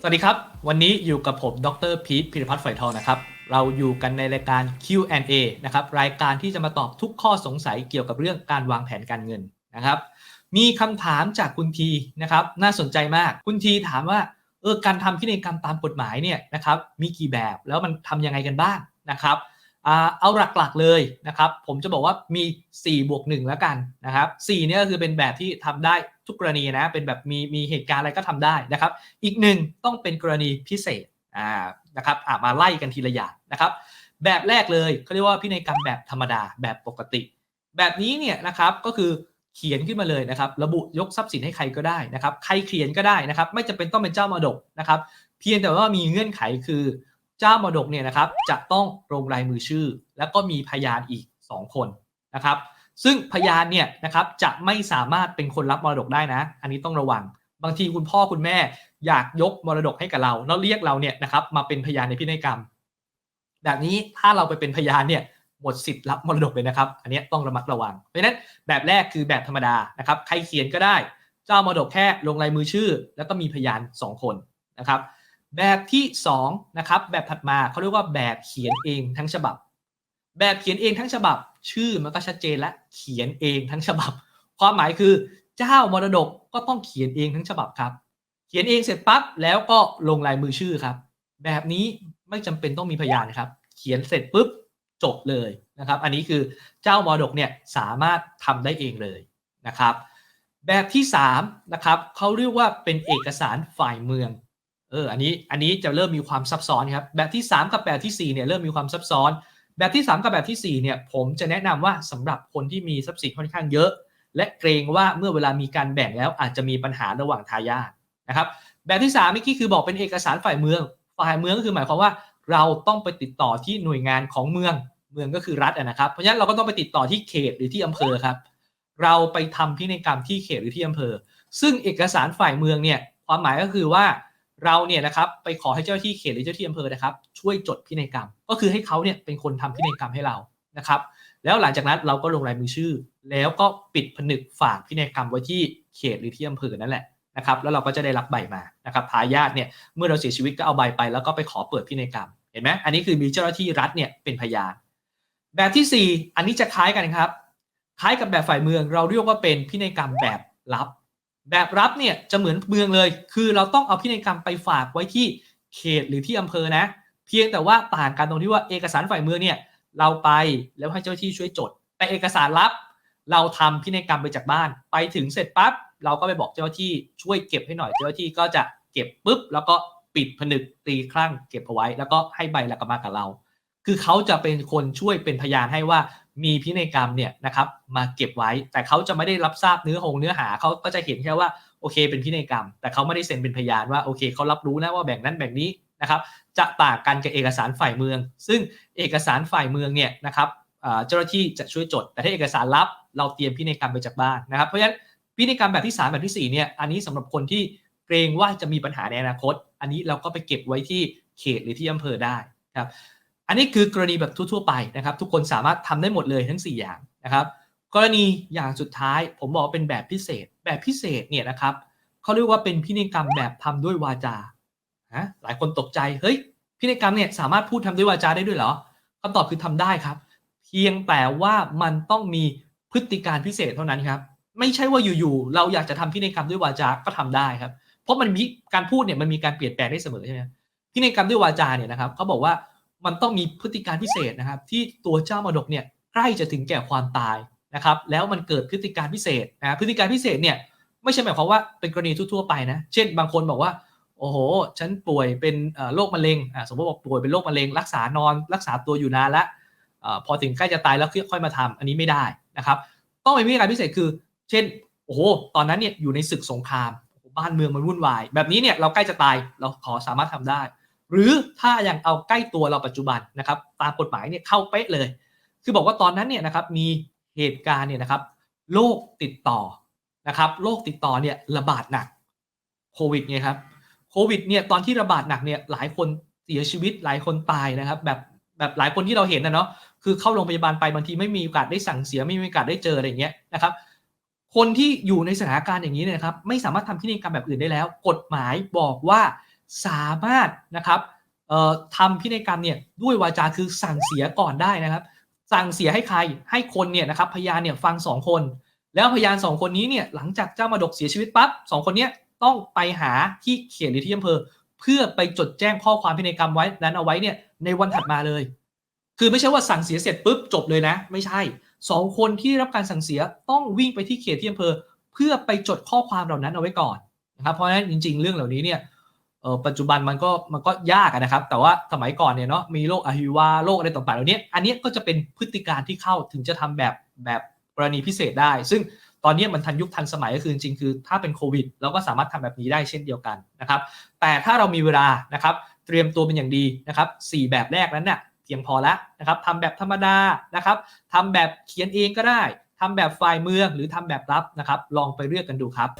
สวัสดีครับ วันนี้อยู่กับผมดรพีทพิรพัฒน์ฝอยทองนะครับ เราอยู่กันในรายการ Q&A นะครับ รายการที่จะมาตอบทุกข้อสงสัยเกี่ยวกับเรื่องการวางแผนการเงินนะครับ มีคำถามจากคุณทีนะครับ น่าสนใจมาก คุณทีถามว่า เออ การทำพินัยกรรมตามกฎหมายเนี่ยนะครับ มีกี่แบบ แล้วมันทำยังไงกันบ้างนะครับ เอาหลักๆเลยนะครับ ผมจะบอกว่ามี 4 บวก1แล้วกันนะครับ4เนี่ยก็คือเป็นแบบที่ทำได้ทุกกรณีนะ เป็นแบบมีมีเหตุการณ์อะไรก็ทำได้นะครับ อีกหนึ่งต้องเป็นกรณีพิเศษอ่านะครับอ่ามาไล่กันทีละอย่างนะครับ แบบแรกเลยเขาเรียกว่าพินัยกรรมแบบธรรมดาแบบปกติ แบบนี้เนี่ยนะครับก็คือเขียนขึ้นมาเลยนะครับ ระบุยกทรัพย์สินให้ใครก็ได้นะครับ ใครเขียนก็ได้นะครับ ไม่จำเป็นต้องเป็นเจ้ามรดกนะครับ เพียงแต่ว่ามีเงื่อนไขคือ เจ้ามรดกเนี่ยนะครับจะต้องลงลายมือชื่อ แล้วก็มีพยานอีก 2 คนนะครับซึ่งพยานเนี่ยนะครับจะไม่สามารถเป็นคนรับมรดกได้นะ อันนี้ต้องระวัง บางทีคุณพ่อคุณแม่อยากยกมรดกให้กับเรา แล้วเรียกเราเนี่ยนะครับมาเป็นพยานในพินัยกรรม แบบนี้ถ้าเราไปเป็นพยานเนี่ยหมดสิทธิ์รับมรดกเลยนะครับ อันนี้ต้องระมัดระวัง เพราะฉะนั้นแบบแรกคือแบบธรรมดานะครับใครเขียนก็ได้ เจ้ามรดกแค่ลงลายมือชื่อ แล้วก็มีพยาน 2 คนนะครับ แบบที่2นะครับแบบถัดมาเขาเรียกว่าแบบเขียนเองทั้งฉบับ แบบเขียนเองทั้งฉบับ ชื่อมันก็ชัดเจนและเขียนเองทั้งฉบับ ความหมายคือเจ้ามรดกก็ต้องเขียนเองทั้งฉบับครับ เขียนเองเสร็จปั๊บแล้วก็ลงลายมือชื่อครับ แบบนี้ไม่จำเป็นต้องมีพยานครับ เขียนเสร็จปุ๊บจบเลยนะครับ อันนี้คือเจ้ามรดกเนี่ยสามารถทำได้เองเลยนะครับ แบบที่3นะครับเขาเรียกว่าเป็นเอกสารฝ่ายเมือง เอออันนี้อันนี้จะเริ่มมีความซับซ้อนครับแบบที่ 3 กับแบบที่4เนี่ยเริ่มมีความซับซ้อน แบบที่ 3 กับแบบที่4เนี่ยผมจะแนะนำว่าสำหรับคนที่มีทรัพย์สินค่อนข้างเยอะ และเกรงว่าเมื่อเวลามีการแบ่งแล้วอาจจะมีปัญหาระหว่างทายาทนะครับแบบที่3เมื่อกี้คือบอกเป็นเอกสารฝ่ายเมือง ฝ่ายเมืองก็คือหมายความว่า เราต้องไปติดต่อที่หน่วยงานของเมืองเมืองก็คือรัฐอะนะครับ เพราะฉะนั้นเราก็ต้องไปติดต่อที่เขตหรือที่อำเภอครับ เราไปทำพินัยกรรมที่เขตหรือที่อำเภอ ซึ่งเอกสารฝ่ายเมืองเนี่ยความหมายก็คือว่า เราเนี่ยนะครับไปขอให้เจ้าที่เขตหรือเจ้าที่อำเภอนะครับ ช่วยจดพินัยกรรม ก็คือให้เขาเนี่ยเป็นคนทำพินัยกรรมให้เรานะครับ แล้วหลังจากนั้นเราก็ลงลายมือชื่อ แล้วก็ปิดผนึกฝากพินัยกรรมไว้ที่เขตหรือที่อำเภอนั่นแหละนะครับแล้วเราก็จะได้รับใบมานะครับทายาทเนี่ยเมื่อเราเสียชีวิตก็เอาใบไป แล้วก็ไปขอเปิดพินัยกรรมเห็นไหมอันนี้คือมีเจ้าหน้าที่รัฐเนี่ยเป็นพยาน แบบที่ 4 อันนี้จะคล้ายกันครับ คล้ายกับแบบฝ่ายเมืองเราเรียกว่าเป็นพินัยกรรมแบบลับ แบบรับเนี่ยจะเหมือนเมืองเลย คือเราต้องเอาพินัยกรรมไปฝากไว้ที่เขตหรือที่อำเภอนะ เพียงแต่ว่าต่างกันตรงที่ว่าเอกสารฝ่ายเมืองเนี่ยเราไปแล้วให้เจ้าที่ช่วยจด แต่เอกสารลับ เราทำพินัยกรรมไปจากบ้าน ไปถึงเสร็จปั๊บเราก็ไปบอกเจ้าที่ช่วยเก็บให้หน่อยเจ้าที่ก็จะเก็บปุ๊บแล้วก็ปิดผนึกตีคลั่งเก็บเอาไว้ แล้วก็ให้ใบแล้วก็มากับเรา คือเขาจะเป็นคนช่วยเป็นพยานให้ว่า มีพินัยกรรมเนี่ยนะครับมาเก็บไว้ แต่เขาจะไม่ได้รับทราบเนื้อหงเนื้อหาเขาก็จะเห็นแค่ว่าโอเค เป็นพินัยกรรม แต่เขาไม่ได้เซ็นเป็นพยานว่าโอเคเขารับรู้นะว่าแบ่งนั้นแบ่งนี้นะครับจะต่างกันกับเอกสารฝ่ายเมือง ซึ่งเอกสารฝ่ายเมืองเนี่ยนะครับเจ้าหน้าที่จะช่วยจด แต่ถ้าเอกสารลับ เราเตรียมพินัยกรรมไปจากบ้านนะครับเพราะฉะนั้นพินัยกรรมแบบที่ 3 แบบที่ 4เนี่ยอันนี้สำหรับคนที่เกรงว่าจะมีปัญหาในอนาคต อันนี้เราก็ไปเก็บไว้ที่เขตหรือที่อำเภอได้ครับ อันนี้คือกรณีแบบทั่วๆไปนะครับ ทุกคนสามารถทำได้หมดเลยทั้ง 4 อย่างนะครับ กรณีอย่างสุดท้ายผมบอกเป็นแบบพิเศษ แบบพิเศษเนี่ยนะครับเขาเรียกว่าเป็นพินัยกรรมแบบทำด้วยวาจาฮะหลายคนตกใจเฮ้ยพินัยกรรมเนี่ยสามารถพูดทำด้วยวาจาได้ด้วยเหรอคำตอบคือทำได้ครับ เพียงแต่ว่ามันต้องมีพฤติการพิเศษเท่านั้นครับ ไม่ใช่ว่าอยู่ๆเราอยากจะทำพินัยกรรมด้วยวาจาก็ทำได้ครับ เพราะมันมีการพูดเนี่ยมันมีการเปลี่ยนแปลงได้เสมอใช่ไหมพินัยกรรมด้วยวาจาเนี่ยนะครับเขาบอกว่า มันต้องมีพฤติการพิเศษนะครับ ที่ตัวเจ้ามรดกเนี่ยใกล้จะถึงแก่ความตายนะครับ แล้วมันเกิดพฤติการพิเศษนะพฤติการพิเศษเนี่ยไม่ใช่หมายความว่าเป็นกรณีทั่วๆไปนะ เช่น บางคนบอกว่าโอ้โห ฉันป่วยเป็นโรคมะเร็ง สมมติบอกป่วยเป็นโรคมะเร็ง รักษานอนรักษาตัวอยู่นานแล้วพอถึงใกล้จะตายแล้วค่อยมาทำอันนี้ไม่ได้นะครับ ต้องเป็นพฤติการพิเศษคือ เช่น โอ้โห ตอนนั้นเนี่ยอยู่ในศึกสงคราม บ้านเมืองมันวุ่นวาย แบบนี้เนี่ยเราใกล้จะตายเราขอสามารถทำได้ หรือถ้าอย่างเอาใกล้ตัวเราปัจจุบันนะครับตามกฎหมายเนี่ยเข้าเป๊ะเลย คือบอกว่าตอนนั้นเนี่ยนะครับมีเหตุการณ์เนี่ยนะครับโรคติดต่อนะครับโรคติดต่อเนี่ยระบาดหนักโควิดไงครับโควิดเนี่ยตอนที่ระบาดหนักเนี่ยหลายคนเสียชีวิตหลายคนตายนะครับ แบบแบบหลายคนที่เราเห็นนะเนาะคือเข้าโรงพยาบาลไปบางทีไม่มีโอกาสได้สั่งเสียไม่มีโอกาสได้เจออะไรอย่างเงี้ยนะครับ คนที่อยู่ในสถานการณ์อย่างนี้เนี่ยนะครับ ไม่สามารถทำพินัยกรรมแบบอื่นได้แล้ว กฎหมายบอกว่า สามารถนะครับทำพินัยกรรมเนี่ยด้วยวาจาคือสั่งเสียก่อนได้นะครับ สั่งเสียให้ใครให้คนเนี่ยนะครับพยานเนี่ยฟังสองคน แล้วพยานสองคนนี้เนี่ยหลังจากเจ้ามรดกเสียชีวิตปั๊บสองคนเนี้ยต้องไปหาที่เขตหรือที่อำเภอ เพื่อไปจดแจ้งข้อความพินัยกรรมไว้นั้นเอาไว้เนี่ยในวันถัดมาเลย คือไม่ใช่ว่าสั่งเสียเสร็จปุ๊บจบเลยนะ ไม่ใช่สองคนที่รับการสั่งเสียต้องวิ่งไปที่เขตที่อำเภอ เพื่อไปจดข้อความเหล่านั้นเอาไว้ก่อนนะครับเพราะฉะนั้นจริง ๆ เรื่องเหล่านี้เนี่ย ออปัจจุบันมันก็มันก็ยากนะครับ แต่ว่าสมัยก่อนเนี่ยเนาะมีโรคอหิวาโรคอะไรต่างๆเหล่านี้อันนี้ก็จะเป็นพฤติการที่เข้าถึงจะทำแบบแบบกรณีพิเศษได้ ซึ่งตอนนี้มันทันยุคทันสมัยก็คือจริงคือ ถ้าเป็นโควิดเราก็สามารถทำแบบนี้ได้เช่นเดียวกันนะครับ แต่ถ้าเรามีเวลานะครับ เตรียมตัวเป็นอย่างดีนะครับสี่แบบแรกนั้นเนี่ยเพียงพอแล้วนะครับทำแบบธรรมดานะครับทำแบบเขียนเองก็ได้ทำแบบไฟล์เมืองหรือทำแบบรับนะครับ ลองไปเลือกกันดูครับ